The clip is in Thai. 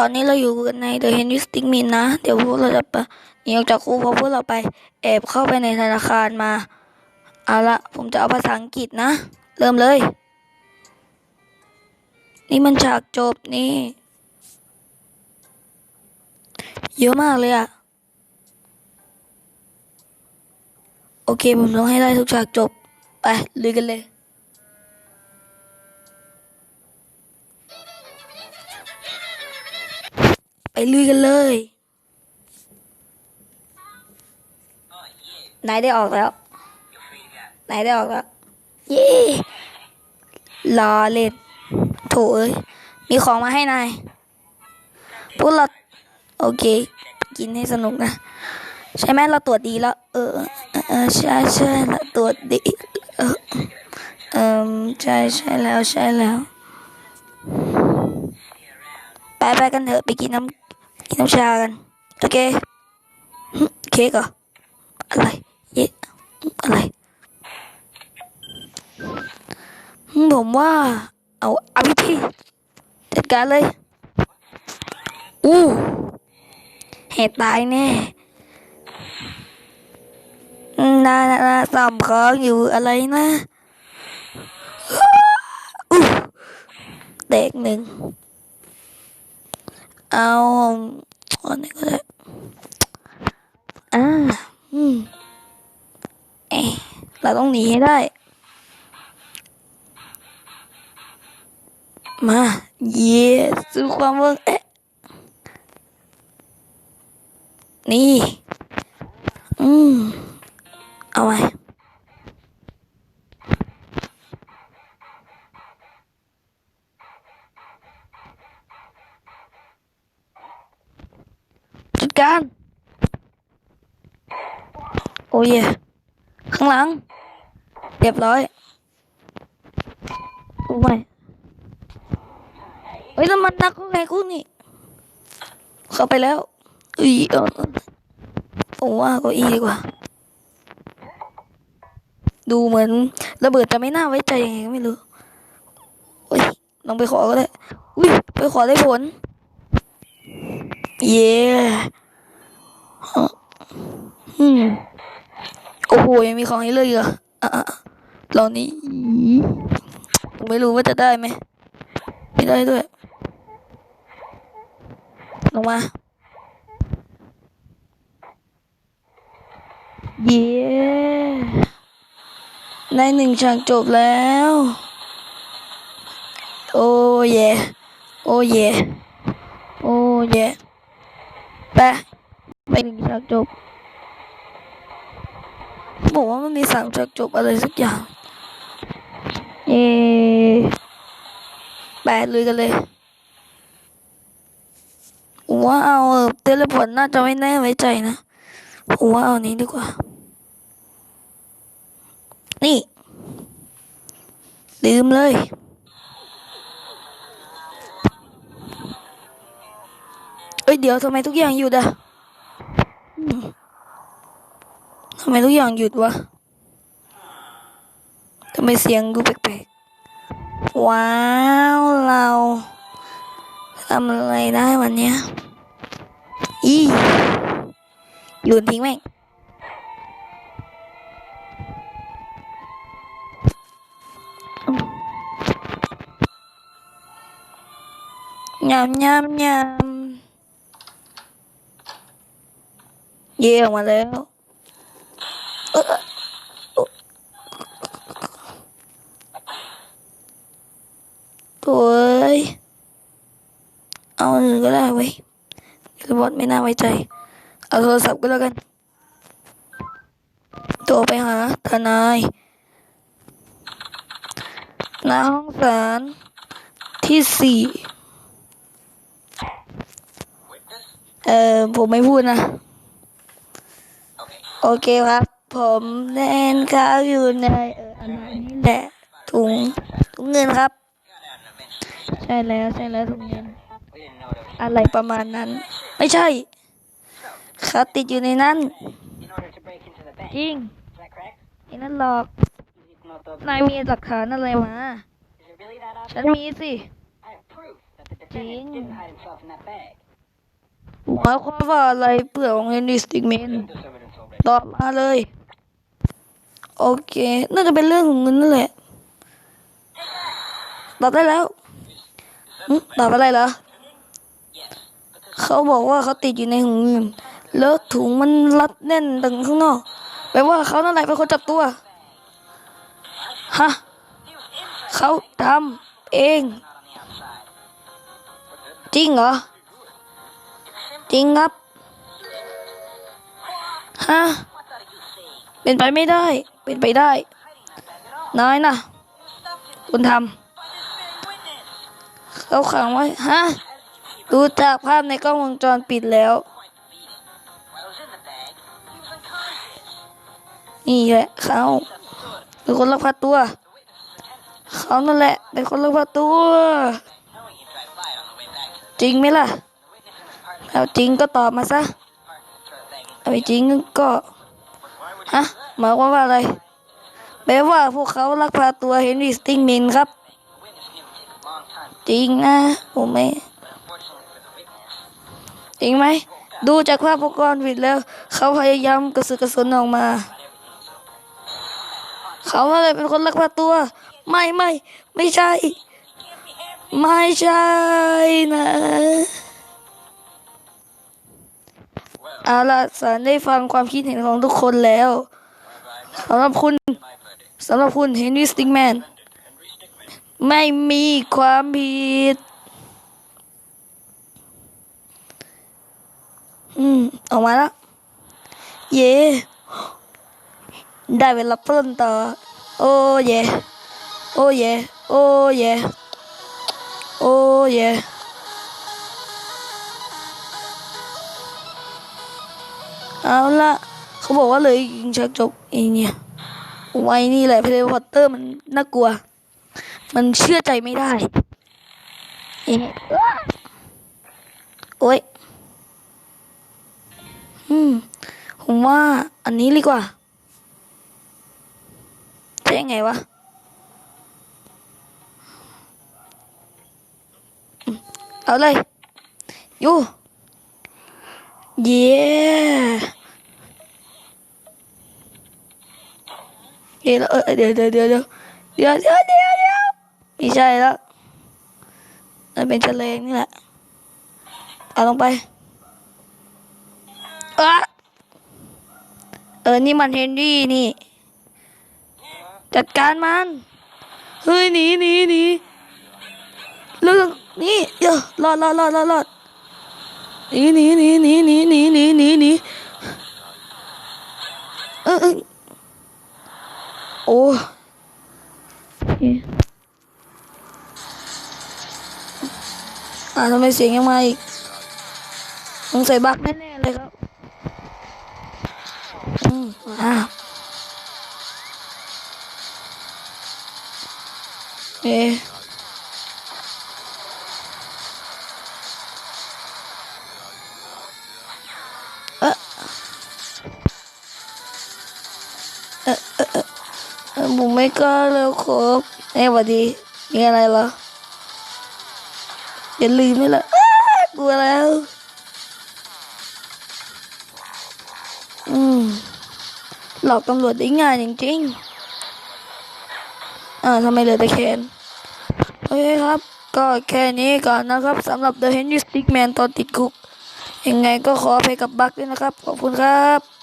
ตอนนี้เราอยู่กันใน The h e n r y Stick Min นะ เดี๋ยวพวกเราจะไปหนีออกจากคุกเพราะพวกเราไปแอบเข้าไปในธนาคารมา เอาละผมจะเอาภาษาอังกฤษนะ เริ่มเลย นี่มันฉากจบนี่ เยอะมากเลยอะโอเค ผมต้องให้ได้ทุกฉากจบ ไปลุยกันเลย ลุยกันเลยนายได้ออกแล้วนายได้ออกแล้วเย้รอเล่นโถเอ้ยมีของมาให้นายพวกเราโอเค กินให้สนุกนะ ใช่ไหมเราตรวจดีแล้ว เออเออใช่ใช่เราตรวจดีเออเออใช่ใช่แล้วใช่แล้วไปไปกันเถอะไปกินน้ำ กินน้ำชากัน โอเคเค้กเหรออะไรเยะอะไรผมว่า เอาอาวิธีจัดการเลย อู้เหตุตายแน่นานาสามครั้งอยู่อะไรนะอู้แตกหนึ่ง เอาอันนี้ก็ได้อ่าอืมเอ๊ะเราต้องหนีให้ได้ มาเย่สู่ความเวิร์กเอ๊ะนี่ การ โอ้ยข้างหลัง เรียบร้อยโอ้ไม่เฮ้ยแล้วมันนักก็ไงกูนี่ เข้าไปแล้วอุ้ยเออผมว่าก้าอี้ดีกว่า ดูเหมือนระเบิดจะไม่น่าไว้ใจยังไงก็ไม่รู้อุ้ยลองไปขอก็ได้อุ้ยไปขอได้ผล เย้ อืมโอ้โหยังมีของให้เลือกอีกเหรออะอะลองนี้ไม่รู้ว่าจะได้ไหมไม่ได้ด้วย ลงมา เย้ได้หนึ่งฉากจบแล้ว โอ้เย่โอ้เย่โอ้เย่ไปไปหนึ่งฉากจบ บอกว่ามันมีสามฉากจบอะไรสักอย่าง เย่แปดเลยกันเลยผมว่าเอาเออเทเลพอร์ตน่าจะไม่แน่ไว้ใจนะผมว่าเอานี้ดีกว่า นี่ ลืมเลยเอ้ยเดี๋ยวทำไมทุกอย่างหยุดอะอืมทำไมทุกอย่างหยุดวะทำไมเสียงดูแปลกๆ ว้าว เราทำอะไรได้วันเนี้ยอีโยนทิ้งแม่งยำยำยำเย่ออกมาแล้วเอ้อโอ้โถ่เอ้ยเอาอื่นก็ได้เว้ยคือบอสไม่น่าไว้ใจ เอาโทรศัพท์ก็แล้วกันโทรไปหาทนายหน้าห้องศาลที่สี่เออผมไม่พูดนะ โอเคครับ ผมแนนข้าวอยู่ในเอออันนี้แหละถุงถุงเงินครับ ใช่แล้วใช่แล้วถุงเงิน อะไรประมาณนั้น ไม่ใช่เขาติดอยู่ในนั้น in order to break into the bank. จริง Is that correct? ไอ้นั่นหลอก You know, the- นายมีหลักฐานอะไรมา Is it really that ฉัน obvious? มีสิ I have proof that the defendant didn't hide himself in that bag. หมายความว่าอะไรเพื่อของเฮนรี่สติกเมน This evidence already. ตอบมาเลย โอเค น่าจะเป็นเรื่องของเงินนั่นแหละ ตอบได้แล้วหึตอบอะไรเหรอ เขาบอกว่าเขาติดอยู่ในถุงเงินแล้วถุงมันรัดแน่นตึงข้างนอกแปลว่าเขานั่นแหละเป็นคนจับตัวฮะเขาทำเอง จริงเหรอ จริงครับฮะเป็นไปไม่ได้ เป็นไปได้น้อยนะคุณทำเขาขังไว้ฮะ ดูจากภาพในกล้องวงจรปิดแล้ว นี่แหละเขาเป็นคนลักพาตัว เขานั่นแหละ เป็นคนลักพาตัว จริงไหมล่ะแล้วจริงก็ตอบมาซะเอาไม่จริงก็ฮะหมายความว่าอะไรแปลว่าพวกเขาลักพาตัวเฮนรี่สติงเมนครับ จริงนะผมไม่ จริงไหม ดูจากภาพวงจรปิดแล้ว เขาพยายามกระสือกระสนออกมา เขาอะไรเป็นคนลักพาตัว ไม่ไม่ไม่ใช่ ไม่ใช่นะเอาละสารได้ฟังความคิดเห็นของทุกคนแล้วสำหรับคุณสำหรับคุณเฮนรี่สติงแมนไม่มีความผิด อืม ออกมาแล้ว เย่ได้เวลาปล้นต่อ โอ้เย่โอ้เย่โอ้เย่โอ้เย่เอาละเขาบอกว่าเลยยิงชักจบเองเนี่ยไว้นี่แหละเพลย์พอตเตอร์มันน่ากลัว มันเชื่อใจไม่ได้ เอ๊ะโอ้ย อืม ผมว่าอันนี้ดีกว่าใช่ไงวะเอาเลยยูเย้เดี๋ยวเดี๋ยวเดี๋ยวเดี๋ยวเดี๋ยวเดี๋ยวเดี๋ยวเดี๋ยวเดี๋ยวไม่ใช่แล้วมันเป็นแฉลนี่แหละเอาลงไป เออเออ นี่มันเฮนรี่นี่ จัดการมัน เฮ้ยหนีหนีหนีเรื่องนี่เดี๋ยวรอดรอดรอดรอดรอดหนีหนีหนีหนีหนีหนีหนีหนีหนีเออเออโอ้อ่าทำไมเสียงยังมาอีกสงสัยบักแน่ๆเลยครับ อืมอ่าเอ๊ะเอะเอะเอะเอะเอผมไม่กล้าแล้วครับเอ้ยหวัดดีมีอะไรเหรออย่าลืมไม่ละกลัวแล้ว หลอกตำรวจได้ง่ายจริงๆ อ่าทำไมเหลือแต่แขนโอเคครับ ก็แค่นี้ก่อนนะครับสำหรับ The Henry Stickman ตอนติดคุก ยังไงก็ขออภัยกับบั๊กด้วยนะครับ ขอบคุณครับ